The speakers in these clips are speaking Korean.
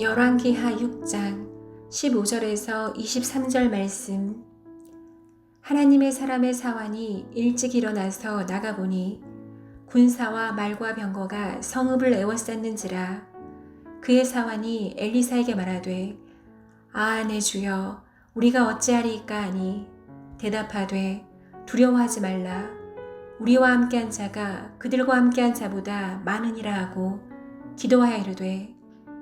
열왕기하 6장 15절에서 23절 말씀. 하나님의 사람의 사환이 일찍 일어나서 나가보니 군사와 말과 병거가 성읍을 에워쌌는지라 그의 사환이 엘리사에게 말하되 아 내 주여 우리가 어찌하리이까 하니 대답하되 두려워하지 말라. 우리와 함께한 자가 그들과 함께한 자보다 많으니라 하고 기도하여 이르되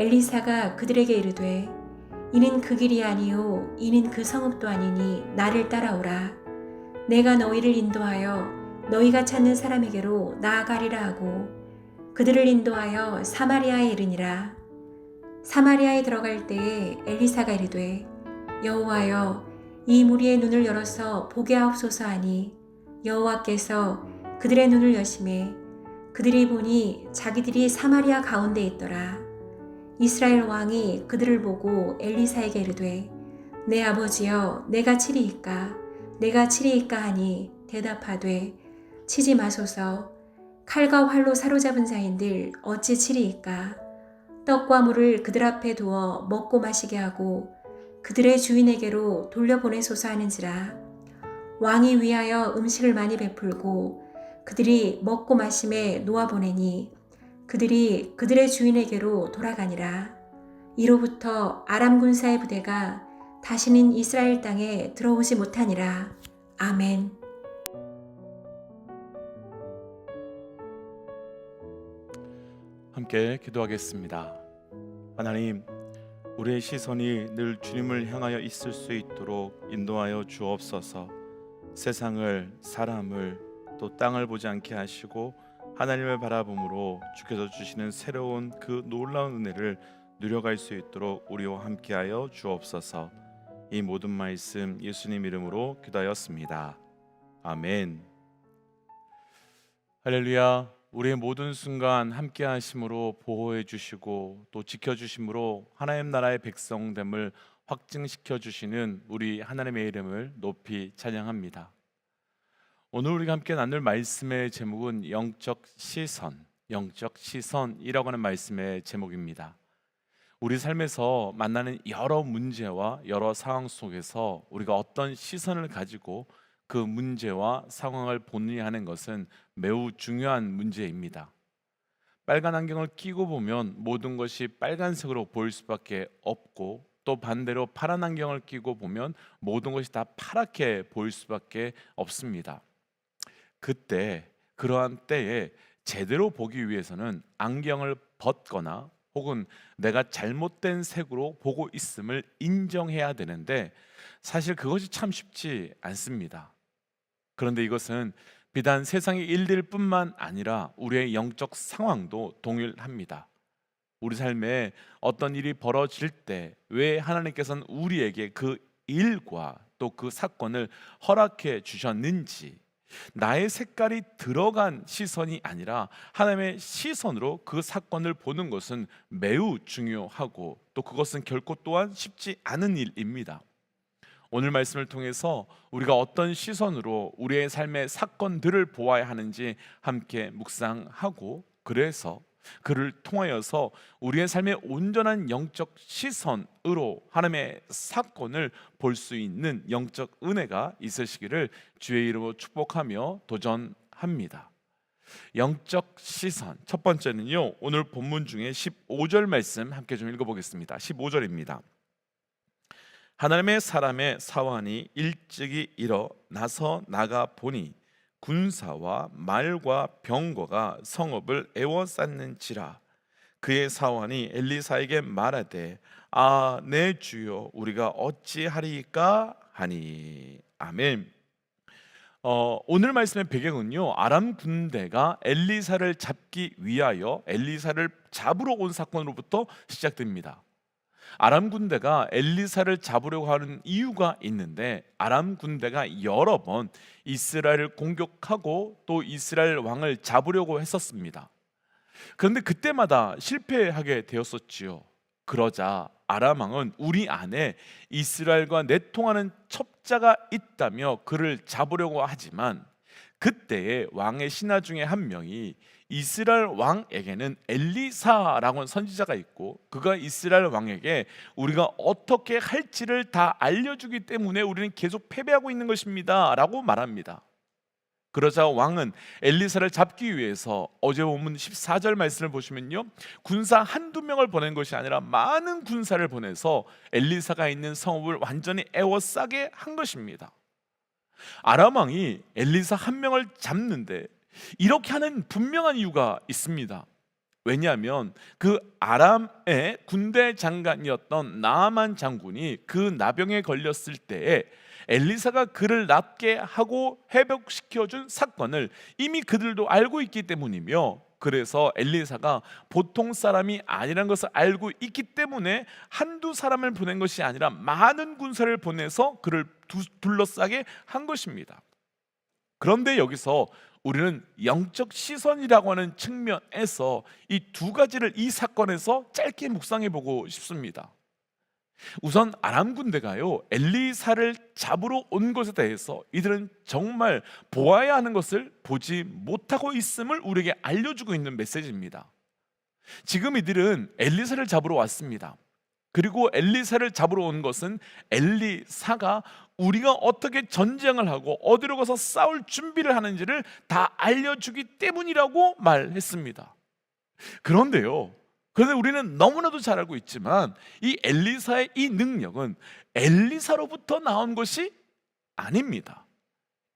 엘리사가 그들에게 이르되 이는 그 길이 아니요 이는 그 성읍도 아니니 나를 따라오라. 내가 너희를 인도하여 너희가 찾는 사람에게로 나아가리라 하고 그들을 인도하여 사마리아에 이르니라. 사마리아에 들어갈 때에 엘리사가 이르되 여호와여 이 무리의 눈을 열어서 보게 하옵소서 하니 여호와께서 그들의 눈을 여심해 그들이 보니 자기들이 사마리아 가운데 있더라 이스라엘 왕이 그들을 보고 엘리사에게 이르되 내 아버지여 내가 치리이까? 내가 치리이까 하니 대답하되 치지 마소서. 칼과 활로 사로잡은 자인들 어찌 치리이까? 떡과 물을 그들 앞에 두어 먹고 마시게 하고 그들의 주인에게로 돌려보내소서 하는지라. 왕이 위하여 음식을 많이 베풀고 그들이 먹고 마심에 놓아보내니 그들이 그들의 주인에게로 돌아가니라. 이로부터 아람 군사의 부대가 다시는 이스라엘 땅에 들어오지 못하니라. 아멘. 함께 기도하겠습니다. 하나님, 우리의 시선이 늘 주님을 향하여 있을 수 있도록 인도하여 주옵소서. 세상을, 사람을, 또 땅을 보지 않게 하시고 하나님을 바라봄으로 주께서 주시는 새로운 그 놀라운 은혜를 누려갈 수 있도록 우리와 함께하여 주옵소서. 이 모든 말씀 예수님 이름으로 기도하였습니다. 아멘. 할렐루야. 우리의 모든 순간 함께 하심으로 보호해 주시고 또 지켜 주심으로 하나님 나라의 백성됨을 확증시켜 주시는 우리 하나님의 이름을 높이 찬양합니다. 오늘 우리가 함께 나눌 말씀의 제목은 영적 시선, 영적 시선이라고 하는 말씀의 제목입니다. 우리 삶에서 만나는 여러 문제와 여러 상황 속에서 우리가 어떤 시선을 가지고 그 문제와 상황을 보느냐 하는 것은 매우 중요한 문제입니다. 빨간 안경을 끼고 보면 모든 것이 빨간색으로 보일 수밖에 없고 또 반대로 파란 안경을 끼고 보면 모든 것이 다 파랗게 보일 수밖에 없습니다. 그때 그러한 때에 제대로 보기 위해서는 안경을 벗거나 혹은 내가 잘못된 색으로 보고 있음을 인정해야 되는데 사실 그것이 참 쉽지 않습니다. 그런데 이것은 비단 세상의 일들 뿐만 아니라 우리의 영적 상황도 동일합니다. 우리 삶에 어떤 일이 벌어질 때 왜 하나님께서는 우리에게 그 일과 또 그 사건을 허락해 주셨는지 나의 색깔이 들어간 시선이 아니라 하나님의 시선으로 그 사건을 보는 것은 매우 중요하고 또 그것은 결코 또한 쉽지 않은 일입니다. 오늘 말씀을 통해서 우리가 어떤 시선으로 우리의 삶의 사건들을 보아야 하는지 함께 묵상하고 그래서 그를 통하여서 우리의 삶의 온전한 영적 시선으로 하나님의 사건을 볼 수 있는 영적 은혜가 있으시기를 주의 이름으로 축복하며 도전합니다. 영적 시선 첫 번째는요. 오늘 본문 중에 15절 말씀 함께 좀 읽어 보겠습니다. 15절입니다. 하나님의 사람의 사환이 일찍이 일어나서 나가 보니 군사와 말과 병거가 성읍을 에워쌌는지라 그의 사환이 엘리사에게 말하되 아 내 주여 우리가 어찌하리까 하니 아멘. 어, 오늘 말씀의 배경은요 아람 군대가 엘리사를 잡기 위하여 엘리사를 잡으러 온 사건으로부터 시작됩니다. 아람 군대가 엘리사를 잡으려고 하는 이유가 있는데 아람 군대가 여러 번 이스라엘을 공격하고 또 이스라엘 왕을 잡으려고 했었습니다. 그런데 그때마다 실패하게 되었었지요. 그러자 아람 왕은 우리 안에 이스라엘과 내통하는 첩자가 있다며 그를 잡으려고 하지만 그때의 왕의 신하 중에 한 명이 이스라엘 왕에게는 엘리사라고 하는 선지자가 있고 그가 이스라엘 왕에게 우리가 어떻게 할지를 다 알려주기 때문에 우리는 계속 패배하고 있는 것입니다라고 말합니다. 그러자 왕은 엘리사를 잡기 위해서 어제 본문 14절 말씀을 보시면요. 군사 한두 명을 보낸 것이 아니라 많은 군사를 보내서 엘리사가 있는 성읍을 완전히 에워싸게 한 것입니다. 아람 왕이 엘리사 한 명을 잡는데 이렇게 하는 분명한 이유가 있습니다. 왜냐하면 그 아람의 군대 장관이었던 나아만 장군이 그 나병에 걸렸을 때에 엘리사가 그를 낫게 하고 회복시켜 준 사건을 이미 그들도 알고 있기 때문이며 그래서 엘리사가 보통 사람이 아니란 것을 알고 있기 때문에 한두 사람을 보낸 것이 아니라 많은 군사를 보내서 그를 두- 둘러싸게 한 것입니다. 그런데 여기서 우리는 영적 시선이라고 하는 측면에서 이 두 가지를 이 사건에서 짧게 묵상해 보고 싶습니다. 우선 아람 군대가요 엘리사를 잡으러 온 것에 대해서 이들은 정말 보아야 하는 것을 보지 못하고 있음을 우리에게 알려주고 있는 메시지입니다. 지금 이들은 엘리사를 잡으러 왔습니다. 그리고 엘리사를 잡으러 온 것은 엘리사가 우리가 어떻게 전쟁을 하고 어디로 가서 싸울 준비를 하는지를 다 알려주기 때문이라고 말했습니다. 그런데요. 그런데 우리는 너무나도 잘 알고 있지만 이 엘리사의 이 능력은 엘리사로부터 나온 것이 아닙니다.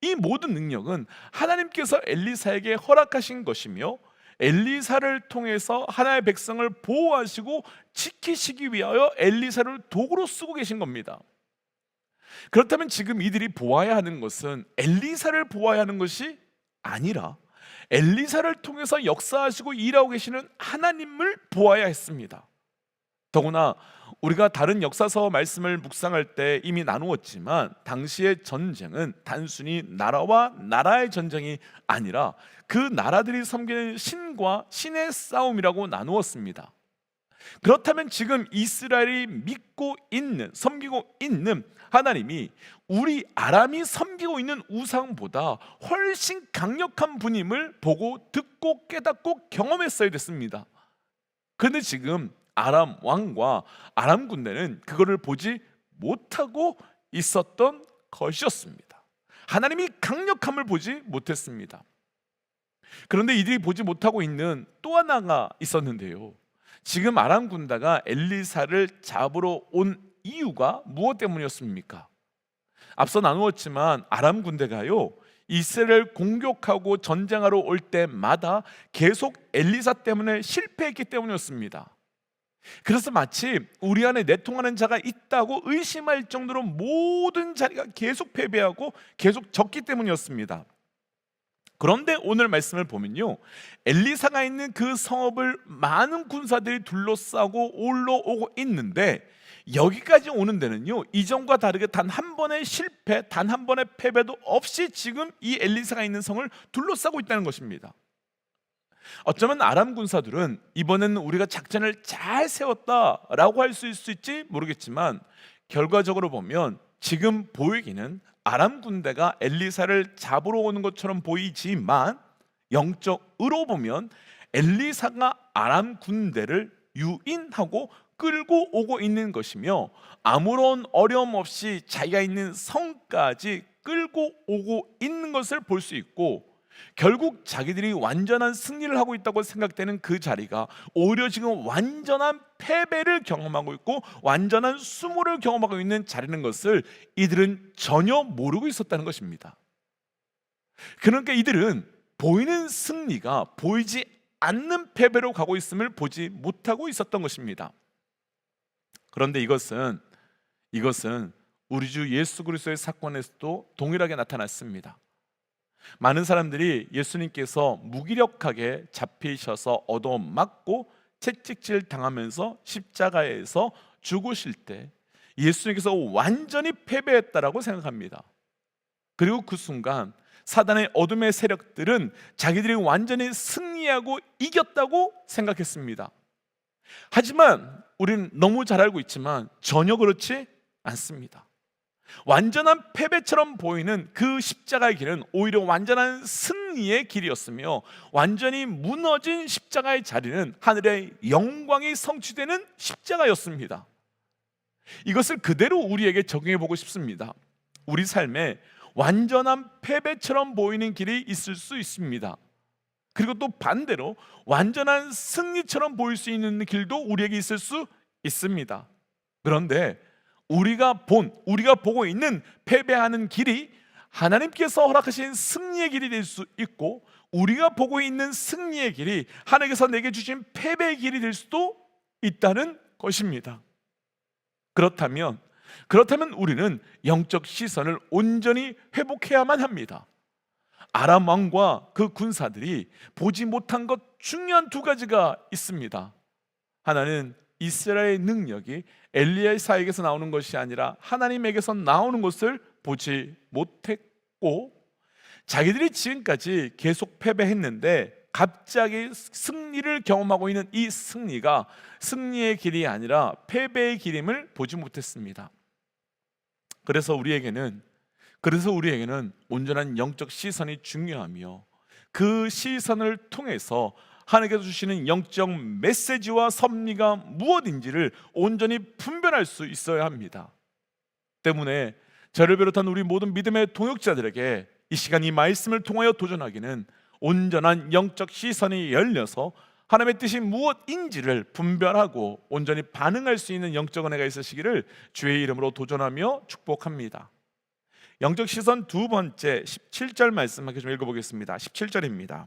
이 모든 능력은 하나님께서 엘리사에게 허락하신 것이며 엘리사를 통해서 하나의 백성을 보호하시고 지키시기 위하여 엘리사를 도구로 쓰고 계신 겁니다. 그렇다면 지금 이들이 보아야 하는 것은 엘리사를 보아야 하는 것이 아니라 엘리사를 통해서 역사하시고 일하고 계시는 하나님을 보아야 했습니다. 더구나 우리가 다른 역사서 말씀을 묵상할 때 이미 나누었지만 당시의 전쟁은 단순히 나라와 나라의 전쟁이 아니라 그 나라들이 섬기는 신과 신의 싸움이라고 나누었습니다. 그렇다면 지금 이스라엘이 믿고 있는 섬기고 있는 하나님이 우리 아람이 섬기고 있는 우상보다 훨씬 강력한 분임을 보고 듣고 깨닫고 경험했어야 됐습니다. 그런데 지금 아람 왕과 아람 군대는 그거를 보지 못하고 있었던 것이었습니다. 하나님이 강력함을 보지 못했습니다. 그런데 이들이 보지 못하고 있는 또 하나가 있었는데요. 지금 아람 군다가 엘리사를 잡으러 온 이유가 무엇 때문이었습니까? 앞서 나누었지만 아람 군대가요 이스라엘 공격하고 전쟁하러 올 때마다 계속 엘리사 때문에 실패했기 때문이었습니다. 그래서 마치 우리 안에 내통하는 자가 있다고 의심할 정도로 모든 자리가 계속 패배하고 계속 졌기 때문이었습니다. 그런데 오늘 말씀을 보면요. 엘리사가 있는 그 성읍을 많은 군사들이 둘러싸고 올라오고 있는데 여기까지 오는 데는요. 이전과 다르게 단 한 번의 실패, 단 한 번의 패배도 없이 지금 이 엘리사가 있는 성을 둘러싸고 있다는 것입니다. 어쩌면 아람 군사들은 이번에는 우리가 작전을 잘 세웠다라고 할 수 있을지 모르겠지만 결과적으로 보면 지금 보이기는 아람 군대가 엘리사를 잡으러 오는 것처럼 보이지만 영적으로 보면 엘리사가 아람 군대를 유인하고 끌고 오고 있는 것이며 아무런 어려움 없이 자기가 있는 성까지 끌고 오고 있는 것을 볼 수 있고 결국 자기들이 완전한 승리를 하고 있다고 생각되는 그 자리가 오히려 지금 완전한 패배를 경험하고 있고 완전한 수모를 경험하고 있는 자리는 것을 이들은 전혀 모르고 있었다는 것입니다. 그러니까 이들은 보이는 승리가 보이지 않는 패배로 가고 있음을 보지 못하고 있었던 것입니다. 그런데 이것은 이것은 우리 주 예수 그리스도의 사건에서도 동일하게 나타났습니다. 많은 사람들이 예수님께서 무기력하게 잡히셔서 얻어맞고 채찍질 당하면서 십자가에서 죽으실 때 예수님께서 완전히 패배했다라고 생각합니다. 그리고 그 순간 사단의 어둠의 세력들은 자기들이 완전히 승리하고 이겼다고 생각했습니다. 하지만 우리는 너무 잘 알고 있지만 전혀 그렇지 않습니다. 완전한 패배처럼 보이는 그 십자가의 길은 오히려 완전한 승리의 길이었으며 완전히 무너진 십자가의 자리는 하늘의 영광이 성취되는 십자가였습니다. 이것을 그대로 우리에게 적용해 보고 싶습니다. 우리 삶에 완전한 패배처럼 보이는 길이 있을 수 있습니다. 그리고 또 반대로 완전한 승리처럼 보일 수 있는 길도 우리에게 있을 수 있습니다. 그런데 우리가 본, 우리가 보고 있는 패배하는 길이 하나님께서 허락하신 승리의 길이 될 수 있고 우리가 보고 있는 승리의 길이 하나님께서 내게 주신 패배의 길이 될 수도 있다는 것입니다. 그렇다면 그렇다면 우리는 영적 시선을 온전히 회복해야만 합니다. 아람 왕과 그 군사들이 보지 못한 것 중요한 두 가지가 있습니다. 하나는 이스라엘의 능력이 엘리야사에게서 나오는 것이 아니라 하나님에게서 나오는 것을 보지 못했고 자기들이 지금까지 계속 패배했는데 갑자기 승리를 경험하고 있는 이 승리가 승리의 길이 아니라 패배의 길임을 보지 못했습니다. 그래서 우리에게는 그래서 우리에게는 온전한 영적 시선이 중요하며 그 시선을 통해서 하나님께서 주시는 영적 메시지와 섭리가 무엇인지를 온전히 분별할 수 있어야 합니다. 때문에 저를 비롯한 우리 모든 믿음의 동역자들에게 이 시간 이 말씀을 통하여 도전하기는 온전한 영적 시선이 열려서 하나님의 뜻이 무엇인지를 분별하고 온전히 반응할 수 있는 영적 은혜가 있으시기를 주의 이름으로 도전하며 축복합니다. 영적 시선 두 번째 17절 말씀 함께 좀 읽어보겠습니다. 17절입니다.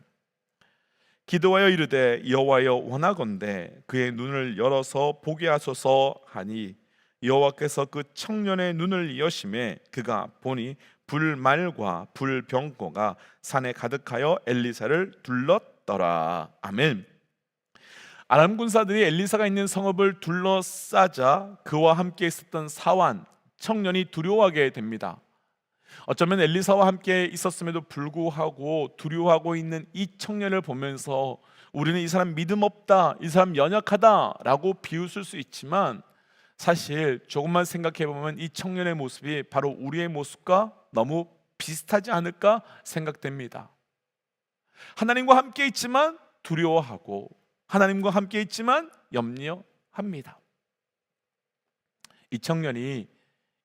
기도하여 이르되 여호와여 원하건대 그의 눈을 열어서 보게 하소서 하니 여호와께서 그 청년의 눈을 여심해 그가 보니 불말과 불병거가 산에 가득하여 엘리사를 둘렀더라. 아멘. 아람 군사들이 엘리사가 있는 성읍을 둘러싸자 그와 함께 있었던 사환 청년이 두려워하게 됩니다. 어쩌면 엘리사와 함께 있었음에도 불구하고 두려워하고 있는 이 청년을 보면서 우리는 이 사람 믿음 없다, 이 사람 연약하다라고 비웃을 수 있지만 사실 조금만 생각해 보면 이 청년의 모습이 바로 우리의 모습과 너무 비슷하지 않을까 생각됩니다. 하나님과 함께 있지만 두려워하고 하나님과 함께 있지만 염려합니다. 이 청년이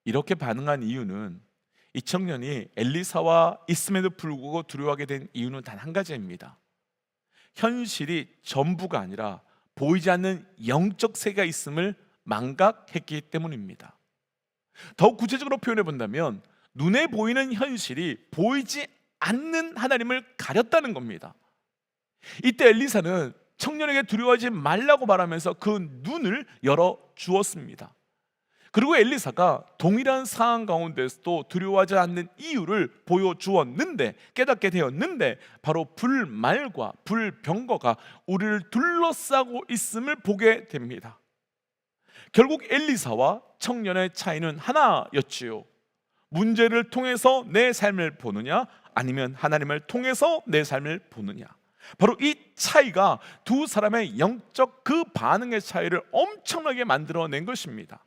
이렇게 반응한 이유는 이 청년이 엘리사와 있음에도 불구하고 두려워하게 된 이유는 단 한 가지입니다. 현실이 전부가 아니라 보이지 않는 영적 세계가 있음을 망각했기 때문입니다. 더욱 구체적으로 표현해 본다면 눈에 보이는 현실이 보이지 않는 하나님을 가렸다는 겁니다. 이때 엘리사는 청년에게 두려워하지 말라고 말하면서 그 눈을 열어 주었습니다. 그리고 엘리사가 동일한 상황 가운데서도 두려워하지 않는 이유를 보여주었는데 깨닫게 되었는데 바로 불말과 불병거가 우리를 둘러싸고 있음을 보게 됩니다. 결국 엘리사와 청년의 차이는 하나였지요. 문제를 통해서 내 삶을 보느냐 아니면 하나님을 통해서 내 삶을 보느냐. 바로 이 차이가 두 사람의 영적 그 반응의 차이를 엄청나게 만들어낸 것입니다.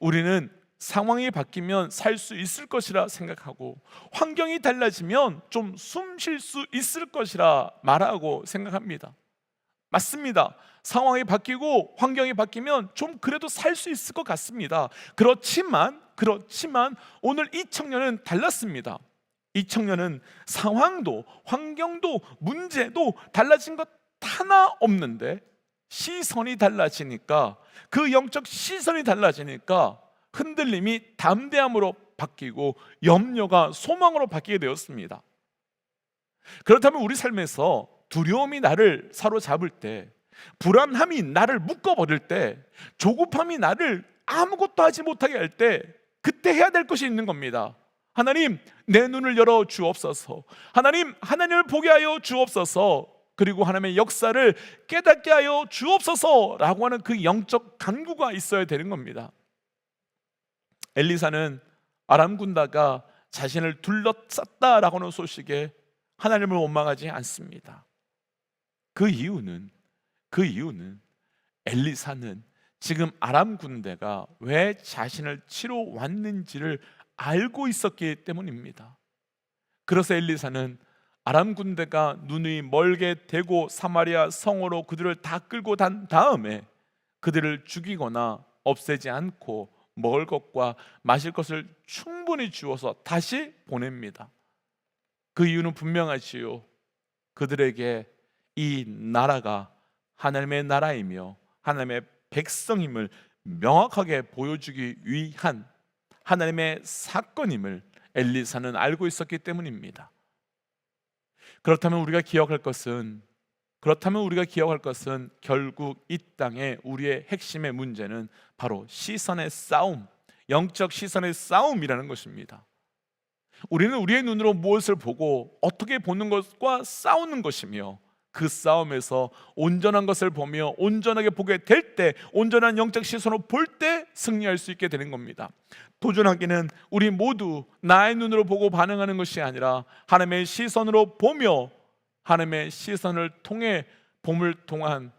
우리는 상황이 바뀌면 살 수 있을 것이라 생각하고 환경이 달라지면 좀 숨 쉴 수 있을 것이라 말하고 생각합니다. 맞습니다. 상황이 바뀌고 환경이 바뀌면 좀 그래도 살 수 있을 것 같습니다. 그렇지만 그렇지만 오늘 이 청년은 달랐습니다. 이 청년은 상황도 환경도 문제도 달라진 것 하나 없는데 시선이 달라지니까 그 영적 시선이 달라지니까 흔들림이 담대함으로 바뀌고 염려가 소망으로 바뀌게 되었습니다. 그렇다면 우리 삶에서 두려움이 나를 사로잡을 때, 불안함이 나를 묶어버릴 때, 조급함이 나를 아무것도 하지 못하게 할 때, 그때 해야 될 것이 있는 겁니다. 하나님, 내 눈을 열어 주옵소서. 하나님, 하나님을 보게 하여 주옵소서. 그리고 하나님의 역사를 깨닫게 하여 주옵소서라고 하는 그 영적 간구가 있어야 되는 겁니다. 엘리사는 아람 군다가 자신을 둘러쌌다라고 하는 소식에 하나님을 원망하지 않습니다. 그 이유는 그 이유는 엘리사는 지금 아람 군대가 왜 자신을 치러 왔는지를 알고 있었기 때문입니다. 그래서 엘리사는 아람 군대가 눈이 멀게 대고 사마리아 성으로 그들을 다 끌고 단 다음에 그들을 죽이거나 없애지 않고 먹을 것과 마실 것을 충분히 주어서 다시 보냅니다. 그 이유는 분명하지요. 그들에게 이 나라가 하나님의 나라이며 하나님의 백성임을 명확하게 보여주기 위한 하나님의 사건임을 엘리사는 알고 있었기 때문입니다. 그렇다면 우리가 기억할 것은 그렇다면 우리가 기억할 것은 결국 이 땅에 우리의 핵심의 문제는 바로 시선의 싸움, 영적 시선의 싸움이라는 것입니다. 우리는 우리의 눈으로 무엇을 보고 어떻게 보는 것과 싸우는 것이며 그 싸움에서 온전한 것을 보며 온전하게 보게 될 때 온전한 영적 시선으로 볼 때 승리할 수 있게 되는 겁니다. 도전하기는 우리 모두 나의 눈으로 보고 반응하는 것이 아니라 하나님의 시선으로 보며 하나님의 시선을 통해 봄을 통한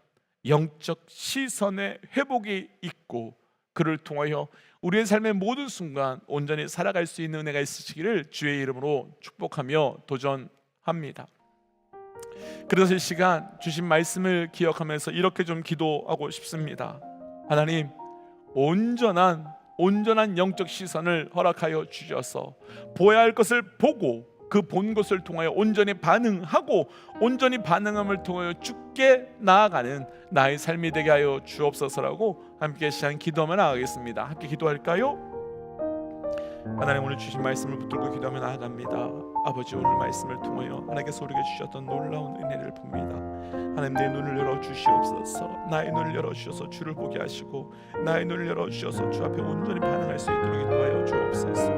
영적 시선의 회복이 있고 그를 통하여 우리의 삶의 모든 순간 온전히 살아갈 수 있는 은혜가 있으시기를 주의 이름으로 축복하며 도전합니다. 그래서 이 시간 주신 말씀을 기억하면서 이렇게 좀 기도하고 싶습니다. 하나님 온전한 온전한 영적 시선을 허락하여 주셔서 보아야 할 것을 보고 그 본 것을 통하여 온전히 반응하고 온전히 반응함을 통하여 죽게 나아가는 나의 삶이 되게 하여 주옵소서라고 함께 시간 기도하며 나아가겠습니다. 함께 기도할까요? 하나님 오늘 주신 말씀을 붙들고 기도하며 나아갑니다. 아버지 오늘 말씀을 통하여 하나님께서 우리에게 주셨던 놀라운 은혜를 봅니다. 하나님 내 눈을 열어 주시옵소서. 나의 눈을 열어 주셔서 주를 보게 하시고 나의 눈을 열어 주셔서 주 앞에 온전히 반응할 수 있도록 인도하여 주옵소서.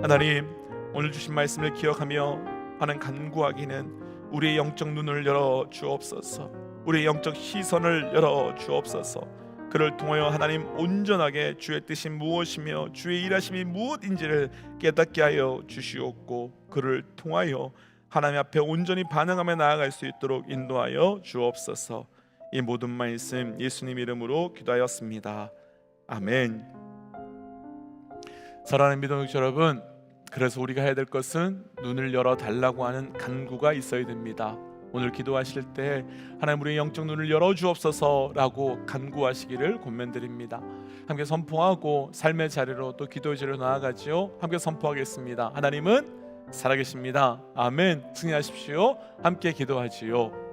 하나님 오늘 주신 말씀을 기억하며 하는 간구하기는 우리의 영적 눈을 열어 주옵소서. 우리의 영적 시선을 열어 주옵소서. 그를 통하여 하나님 온전하게 주의 뜻이 무엇이며 주의 일하심이 무엇인지를 깨닫게 하여 주시옵고 그를 통하여 하나님 앞에 온전히 반응하며 나아갈 수 있도록 인도하여 주옵소서. 이 모든 말씀 예수님 이름으로 기도하였습니다. 아멘. 사랑하는 믿음의 여러분, 그래서 우리가 해야 될 것은 눈을 열어 달라고 하는 간구가 있어야 됩니다. 오늘 기도하실 때 하나님 우리의 영적 눈을 열어 주옵소서라고 간구하시기를 권면드립니다. 함께 선포하고 삶의 자리로 또 기도의 자리로 나아가지요. 함께 선포하겠습니다. 하나님은 살아계십니다. 아멘. 승리하십시오. 함께 기도하지요.